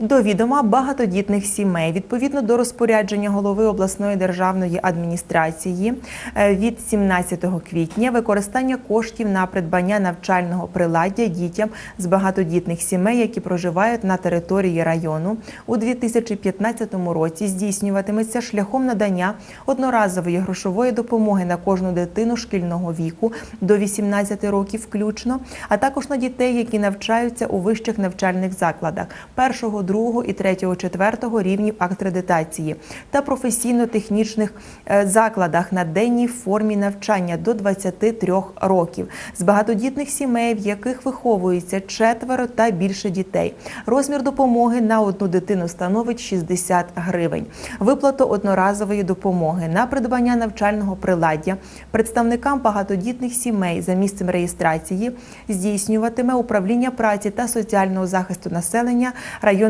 До відома багатодітних сімей. Відповідно до розпорядження голови обласної державної адміністрації е, від 17 квітня використання коштів на придбання навчального приладдя дітям з багатодітних сімей, які проживають на території району, у 2015 році здійснюватиметься шляхом надання одноразової грошової допомоги на кожну дитину шкільного віку до 18 років включно, а також на дітей, які навчаються у вищих навчальних закладах. Першого, другого і третього, четвертого рівнів акредитації та професійно-технічних е, закладах на денній формі навчання до 23 років з багатодітних сімей, в яких виховується четверо та більше дітей. Розмір допомоги на одну дитину становить 60 гривень. Виплату одноразової допомоги на придбання навчального приладдя представникам багатодітних сімей за місцем реєстрації здійснюватиме управління праці та соціального захисту населення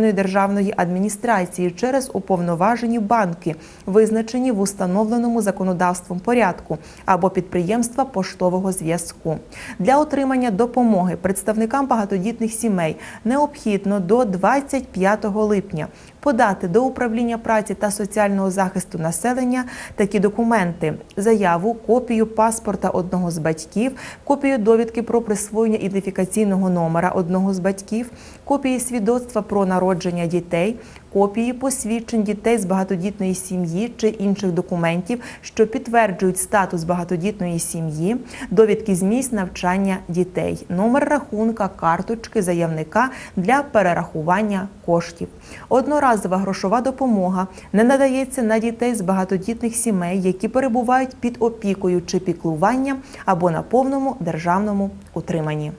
районної державної адміністрації через уповноважені банки, визначені в установленому законодавством порядку або підприємства поштового зв'язку. Для отримання допомоги представникам багатодітних сімей необхідно до 25 липня подати до управління праці та соціального захисту населення такі документи: заяву, копію паспорта одного з батьків, копію довідки про присвоєння ідентифікаційного номера одного з батьків, копії свідоцтва про народження дітей, копії посвідчень дітей з багатодітної сім'ї чи інших документів, що підтверджують статус багатодітної сім'ї, довідки з місць навчання дітей, номер рахунка, карточки заявника для перерахування коштів. Одноразова грошова допомога не надається на дітей з багатодітних сімей, які перебувають під опікою чи піклуванням або на повному державному утриманні.